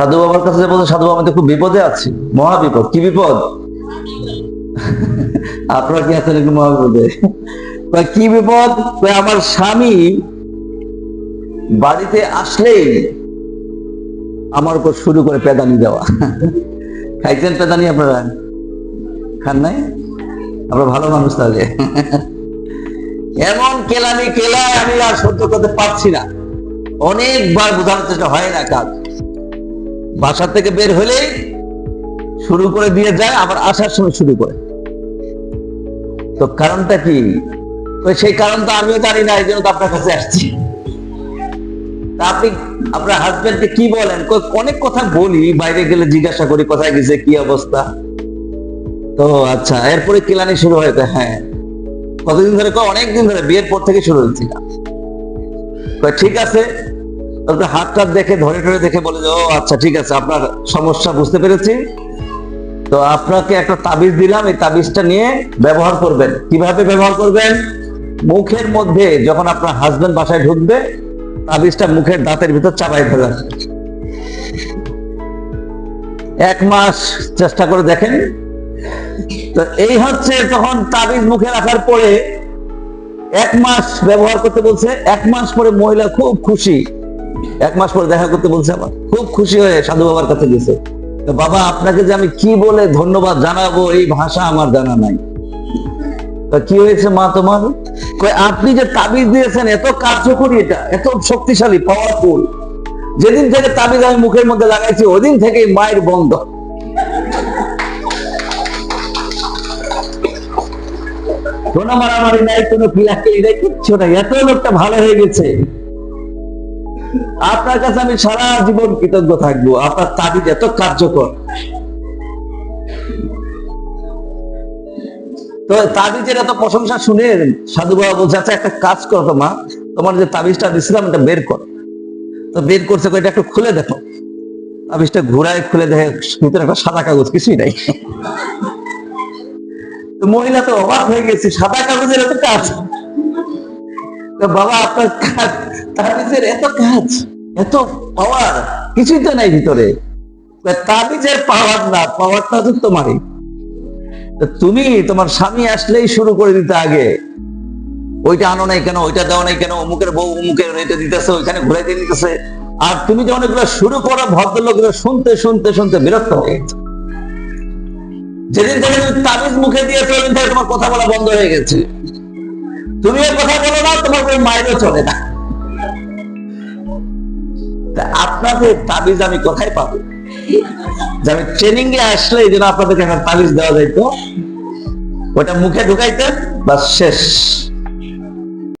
সাধু বাবার কাছে বলছে সাধু বাবা আমি খুব বিপদে আছি, মহা বিপদ, কি বিপদ? আপনারা কি আছেন একটু মহা কি বিপদ? আমার স্বামী বাড়িতে আসলেই আমার উপর শুরু করে পেদানি দেওয়া। খাইছেন পেদানি আপনারা? খান নাই? আমরা ভালো মানুষ তাহলে। এমন কেলানি কেলায় আমি আর সহ্য করতে পারছি না। অনেকবার বোঝানোর চেষ্টা হয় না কাজ। বাসা থেকে বের হলেই শুরু করে দিয়ে যায়, আবার আসার সময় শুরু করে। তো কারণটা কি? সেই কারণটা আমিও জানি না এই জন্য আপনার কাছে আসছি। আপনি, আপনার হাজবেন্ডকে কি বলেন? অনেক কথা বলি, বাইরে গেলে জিজ্ঞাসা করি, কোথায় গেছে, কি অবস্থা? তো আচ্ছা এরপরে কিলানি শুরু হয়েছে হ্যাঁ। কতদিন ধরে অনেকদিন ধরে, বিয়ের পর থেকে শুরু হয়েছিল ঠিক আছে তারপরে হাত টাত দেখে, ধরে ধরে দেখে বলে যে, ও আচ্ছা ঠিক আছে, আপনার সমস্যা বুঝতে পেরেছি। তো আপনাকে একটা তাবিজ দিলাম, এই তাবিজটা নিয়ে ব্যবহার করবেন। কীভাবে ব্যবহার করবেন? মুখের মধ্যে যখন আপনার হাজবেন্ড বাসায় ঢুকবে, তাবিজটা মুখের দাঁতের ভিতর চাপাই ফেলার এক মাস চেষ্টা করে দেখেন। তো এই হচ্ছে তখন তাবিজ মুখে রাখার পরে, এক মাস ব্যবহার করতে বলছে, এক মাস পরে মহিলা খুব খুশি। এক মাস পরে দেখা করতে বলছে আমার। খুব খুশি হয়ে সাধু বাবার কাছে গেছে। বাবা, আপনাকে যে আমি কি বলে ধন্যবাদ জানাব, এই ভাষা আমার জানা নাই। কি হয়েছে মা তোমার? আপনি যে তাবিজ দিয়েছেন, এত কার্যকরী এটা, এত শক্তিশালী পাওয়ারফুল যেদিন থেকে তাবিজ আমি মুখের মধ্যে লাগাইছি, ওদিন থেকেই মায়ের বন্ধ কোনো মারামারি নাই, কোনো কিলাকিলি নাই, কিচ্ছু নাই। এত লোকটা ভালো হয়ে গেছে। আপনার কাছে আমি সারা জীবন কৃতজ্ঞ থাকব। আপনার তাবিজ এত কার্যকর। তো তাবিজের এত প্রশংসা শুনে সাধু বাবা বলছে আচ্ছা একটা কাজ করো তো মা। তোমার যে তাবিজটা দিছিলাম, এটা বের কর। তো বের করছে এটা একটু খুলে দেখো। তাবিজটা ঘুরায় খুলে দেখে ভিতরে একটা সাদা কাগজ, কিছুই নাই। মহিলা তো অবাক হয়ে গেছে, সাদা কাগজের এত কাজ। বাবা, আপনার কাজ, তাবিজের এত কাজ, এত পাওয়ার কিছুই তো নাই ভিতরে। তাবিজের পাওয়ার না পাওয়ারটা তো তোমারই। তুমি, তোমার স্বামী আসলেই শুরু করে দিতে আগে। ওইটা আনো নাই কেন, ওইটা দাও নাই কেন, অমুকের বউ অমুকের এটা দিতেছে, ওইখানে ঘুরে দিয়ে দিতেছে আর তুমি যখন এগুলো শুরু করো, ভদ্রলোকগুলো শুনতে শুনতে শুনতে বিরক্ত হয়ে যেদিন থেকে তুমি তাবিজ মুখে থেকে তোমার কথা বলা বন্ধ হয়ে গেছে। তুমিও কথা বলো না, তোমার কোনো মাইলও চলে না। আপনাদের তাবিজ আমি কোথায় পাবো? আমি ট্রেনিং এ আসলে এই জন্য আপনাদেরকে একটা তাবিজ দেওয়া যাইতো। ওটা মুখে ঢুকাইতেন বা শেষ।